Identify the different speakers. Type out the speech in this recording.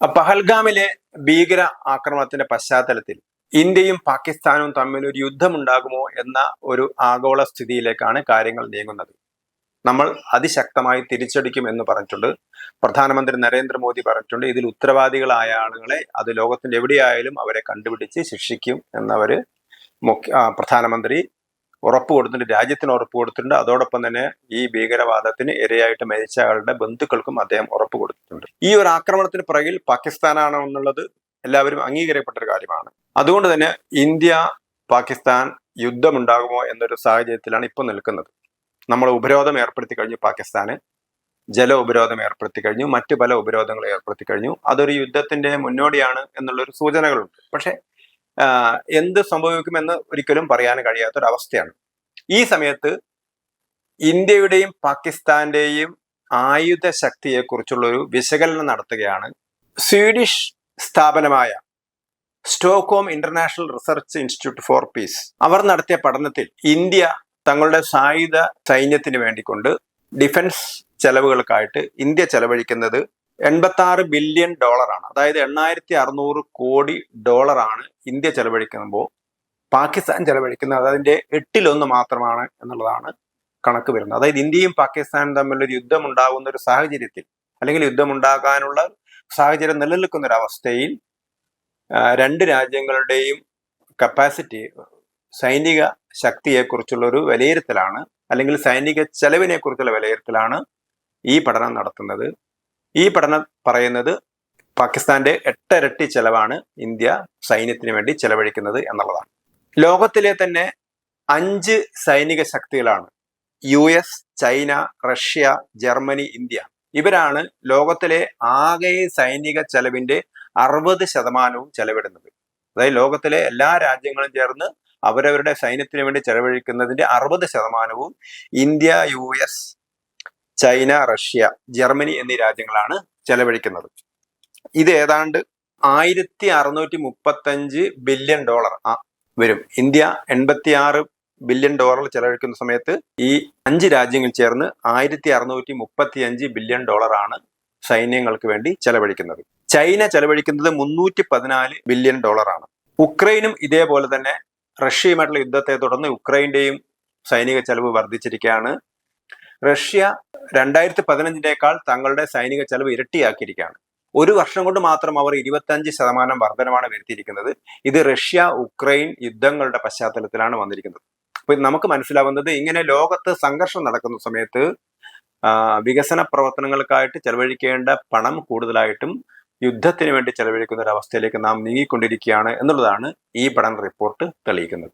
Speaker 1: പഹൽഗാമിലെ ഭീകര ആക്രമണത്തിന്റെ പശ്ചാത്തലത്തിൽ ഇന്ത്യയും പാകിസ്ഥാനും തമ്മിൽ ഒരു യുദ്ധമുണ്ടാകുമോ എന്ന ഒരു ആഗോള സ്ഥിതിയിലേക്കാണ് കാര്യങ്ങൾ നീങ്ങുന്നത്. നമ്മൾ അതിശക്തമായി തിരിച്ചടിക്കും എന്ന് പറഞ്ഞിട്ടുണ്ട്. പ്രധാനമന്ത്രി നരേന്ദ്രമോദി പറഞ്ഞിട്ടുണ്ട് ഇതിൽ ഉത്തരവാദികളായ ആളുകളെ അത് ലോകത്തിന്റെ എവിടെയായാലും അവരെ കണ്ടുപിടിച്ച് ശിക്ഷിക്കും എന്നവര് മുഖ്യ പ്രധാനമന്ത്രി ഉറപ്പ് കൊടുത്തിട്ടുണ്ട് രാജ്യത്തിന് ഉറപ്പ് കൊടുത്തിട്ടുണ്ട്. അതോടൊപ്പം തന്നെ ഈ ഭീകരവാദത്തിന് ഇരയായിട്ട് മരിച്ച ആളുടെ ബന്ധുക്കൾക്കും അദ്ദേഹം ഉറപ്പ് കൊടുത്തിട്ടുണ്ട്. ഈ ഒരു ആക്രമണത്തിന് പിറകിൽ പാകിസ്ഥാനാണ് എന്നുള്ളത് എല്ലാവരും അംഗീകരിക്കപ്പെട്ട ഒരു കാര്യമാണ്. അതുകൊണ്ട് തന്നെ ഇന്ത്യ പാകിസ്ഥാൻ യുദ്ധമുണ്ടാകുമോ എന്നൊരു സാഹചര്യത്തിലാണ് ഇപ്പോൾ നിൽക്കുന്നത്. നമ്മൾ ഉപരോധം ഏർപ്പെടുത്തി കഴിഞ്ഞു പാകിസ്ഥാന് ജല ഉപരോധം ഏർപ്പെടുത്തി കഴിഞ്ഞു മറ്റു പല ഉപരോധങ്ങൾ ഏർപ്പെടുത്തി കഴിഞ്ഞു. അതൊരു യുദ്ധത്തിന്റെ മുന്നോടിയാണ് എന്നുള്ളൊരു സൂചനകളുണ്ട്. പക്ഷെ എന്ത് സംഭവിക്കുമെന്ന് ഒരിക്കലും പറയാൻ കഴിയാത്തൊരവസ്ഥയാണ്. ഈ സമയത്ത് ഇന്ത്യയുടെയും പാകിസ്ഥാന്റെയും ആയുധ ശക്തിയെക്കുറിച്ചുള്ള ഒരു വിശകലനം നടത്തുകയാണ് സ്വീഡിഷ് സ്ഥാപനമായ Stockholm International Research Institute for Peace. അവർ നടത്തിയ പഠനത്തിൽ ഇന്ത്യ തങ്ങളുടെ സായുധ സൈന്യത്തിന് വേണ്ടിക്കൊണ്ട് ഡിഫൻസ് ചെലവുകൾക്കായിട്ട് ഇന്ത്യ ചെലവഴിക്കുന്നത് എൺപത്തി ആറ് ബില്യൺ ഡോളറാണ്. അതായത് എണ്ണായിരത്തി അറുന്നൂറ് കോടി ഡോളറാണ് ഇന്ത്യ ചെലവഴിക്കുമ്പോൾ പാകിസ്ഥാൻ ചെലവഴിക്കുന്നത്. അതിന്റെ എട്ടിലൊന്ന് മാത്രമാണ് എന്നുള്ളതാണ് കണക്ക് വരുന്നത്. അതായത് ഇന്ത്യയും പാകിസ്ഥാനും തമ്മിലൊരു യുദ്ധം ഉണ്ടാകുന്ന ഒരു സാഹചര്യത്തിൽ അല്ലെങ്കിൽ യുദ്ധമുണ്ടാകാനുള്ള സാഹചര്യം നിലനിൽക്കുന്ന ഒരു അവസ്ഥയിൽ രണ്ട് രാജ്യങ്ങളുടെയും കപ്പാസിറ്റി സൈനിക ശക്തിയെക്കുറിച്ചുള്ള ഒരു വിലയിരുത്തലാണ് അല്ലെങ്കിൽ സൈനിക ചെലവിനെ കുറിച്ചുള്ള വിലയിരുത്തലാണ് ഈ പഠനം നടത്തുന്നത്. ഈ പഠനം പറയുന്നത് പാകിസ്ഥാന്റെ എട്ടരട്ടി ചെലവാണ് ഇന്ത്യ സൈന്യത്തിന് വേണ്ടി ചെലവഴിക്കുന്നത് എന്നുള്ളതാണ്. ലോകത്തിലെ തന്നെ അഞ്ച് സൈനിക ശക്തികളാണ് U S China Russia Germany India. ഇവരാണ് ലോകത്തിലെ ആകെ സൈനിക ചെലവിന്റെ അറുപത് ശതമാനവും ചെലവിടുന്നത്. അതായത് ലോകത്തിലെ എല്ലാ രാജ്യങ്ങളും ചേർന്ന് അവരവരുടെ സൈന്യത്തിന് വേണ്ടി ചെലവഴിക്കുന്നതിന്റെ അറുപത് ശതമാനവും India U S China Russia Germany എന്നീ രാജ്യങ്ങളാണ് ചെലവഴിക്കുന്നത്. ഇത് ഏതാണ്ട് ആയിരത്തി അറുന്നൂറ്റി മുപ്പത്തഞ്ച് ബില്യൺ ഡോളർ വരും. ഇന്ത്യ എൺപത്തി ആറ് ബില്യൺ ഡോളർ ചെലവഴിക്കുന്ന സമയത്ത് ഈ അഞ്ച് രാജ്യങ്ങൾ ചേർന്ന് ആയിരത്തി അറുന്നൂറ്റി മുപ്പത്തി അഞ്ച് ബില്യൺ ഡോളറാണ് സൈന്യങ്ങൾക്ക് വേണ്ടി ചെലവഴിക്കുന്നത്. ചൈന ചെലവഴിക്കുന്നത് മുന്നൂറ്റി പതിനാല് ബില്യൺ ഡോളറാണ് ഉക്രൈനും ഇതേപോലെ തന്നെ റഷ്യയുമായിട്ടുള്ള യുദ്ധത്തെ തുടർന്ന് ഉക്രൈന്റെയും സൈനിക ചെലവ് വർദ്ധിച്ചിരിക്കുകയാണ് റഷ്യ രണ്ടായിരത്തി പതിനഞ്ചിനേക്കാൾ തങ്ങളുടെ സൈനിക ചെലവ് ഇരട്ടിയാക്കിയിരിക്കുകയാണ്. ഒരു വർഷം കൊണ്ട് മാത്രം അവർ ഇരുപത്തഞ്ച് ശതമാനം വർധനമാണ് വരുത്തിയിരിക്കുന്നത്. ഇത് റഷ്യ ഉക്രൈൻ യുദ്ധങ്ങളുടെ പശ്ചാത്തലത്തിലാണ് വന്നിരിക്കുന്നത്. അപ്പൊ നമുക്ക് മനസ്സിലാവുന്നത് ഇങ്ങനെ ലോകത്ത് സംഘർഷം നടക്കുന്ന സമയത്ത് വികസന പ്രവർത്തനങ്ങൾക്കായിട്ട് ചെലവഴിക്കേണ്ട പണം കൂടുതലായിട്ടും യുദ്ധത്തിന് വേണ്ടി ചെലവഴിക്കുന്ന ഒരു അവസ്ഥയിലേക്ക് നാം നീങ്ങിക്കൊണ്ടിരിക്കുകയാണ് എന്നുള്ളതാണ് ഈ പഠന റിപ്പോർട്ട് തെളിയിക്കുന്നത്.